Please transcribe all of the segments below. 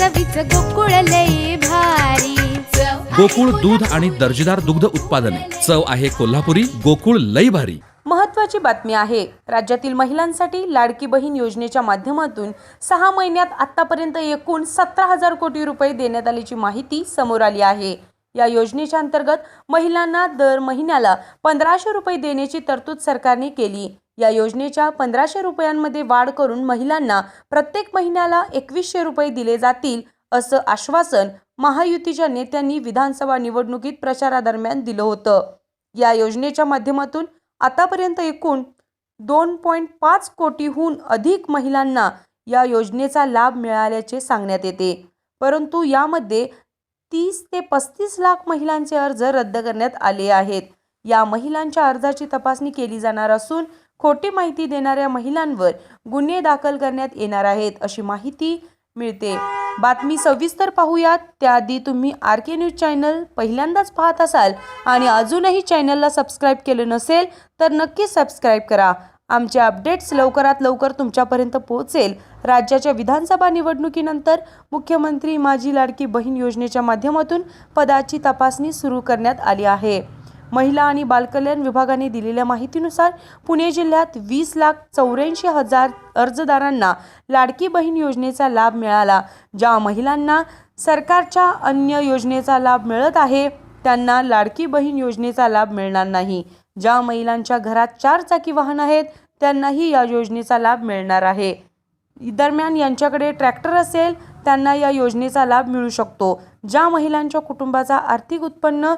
चवीच गोकुळ लई भारी. गोकुळ दूध आणि दर्जेदार दुग्ध उत्पादने. चव आहे कोल्हापुरी गोकुळ लई भारी. महत्त्वाची बातमी आहे. राज्यातील महिलांसाठी लाडकी बहीण योजनेच्या माध्यमातून सहा महिन्यात आतापर्यंत एकूण सतरा हजार कोटी रुपये देण्यात आल्याची माहिती समोर आली आहे. या योजनेच्या अंतर्गत महिलांना दर महिन्याला पंधराशे रुपये देण्याची तरतूद सरकारने केली. या योजनेच्या पंधराशे रुपयांमध्ये वाढ करून महिलांना प्रत्येक महिन्याला एकवीसशे रुपये दिले जातील असं आश्वासन महायुतीच्या नेत्यांनी विधानसभा निवडणुकीत प्रचारादरम्यान दिलं होतं. या योजनेच्या माध्यमातून आतापर्यंत एकूण दोन पॉईंट पाच कोटीहून अधिक महिलांना या योजनेचा लाभ मिळाल्याचे सांगण्यात येते. परंतु यामध्ये तीस ते पस्तीस लाख महिलांचे अर्ज रद्द करण्यात आले आहेत. या महिलांच्या अर्जाची तपासणी केली जाणार असून खोटी माहिती देणाऱ्या महिलांवर गुन्हे दाखल करण्यात येणार आहेत अशी माहिती मिळते. बातमी सविस्तर पाहूयात. त्याआधी तुम्ही आर के न्यूज चॅनल पहिल्यांदाच पाहत असाल आणि अजूनही चॅनलला सबस्क्राईब केलं नसेल तर नक्की सबस्क्राईब करा. आमचे अपडेट्स लवकरात लवकर तुमच्यापर्यंत पोहोचेल. राज्याच्या विधानसभा निवडणुकीनंतर मुख्यमंत्री माझी लाडकी बहीण योजनेच्या माध्यमातून पदाची तपासणी सुरू करण्यात आली आहे. महिला आणि बालकल्याण विभागाने दिलेल्या माहितीनुसार पुणे जिल्ह्यात वीस लाख चौऱ्याऐंशी हजार अर्जदारांना लाडकी बहीण योजनेचा लाभ मिळाला ज्या महिलांना सरकारच्या अन्य योजनेचा लाभ मिळत आहे त्यांना लाडकी बहीण योजनेचा लाभ मिळणार नाही. ज्या महिलांच्या घरात चार चाकी वाहन आहेत त्यांनाही या योजनेचा लाभ मिळणार आहे. दरम्यान यांच्याकडे ट्रॅक्टर असेल त्यांना या योजनेचा लाभ मिळू शकतो. ज्या महिलांच्या कुटुंबाचा आर्थिक उत्पन्न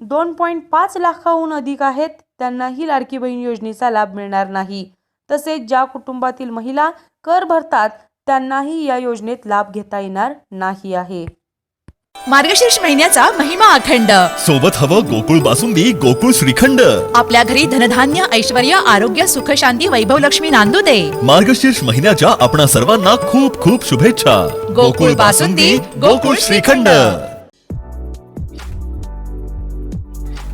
दोन पॉईंट पाच लाखाहून अधिक आहेत. त्यांनाही लाडकी बहीण योजनेचा लाभ मिळणार नाही. तसेच ज्या कुटुंबातील महिला कर भरतात त्यांनाही या योजनेत लाभ घेता येणार नाही आहे. मार्गशीर्ष महिन्याचा महिमा अखंड. सोबत हवं गोकुळ बासुंदी गोकुळ श्रीखंड. आपल्या घरी धनधान्य ऐश्वर आरोग्य सुख शांती वैभव लक्ष्मी नांदू दे. मार्गशीर्ष महिन्याच्या आपणा सर्वांना खूप खूप शुभेच्छा. गोकुळ बासुंदी, गोकुळ श्रीखंड.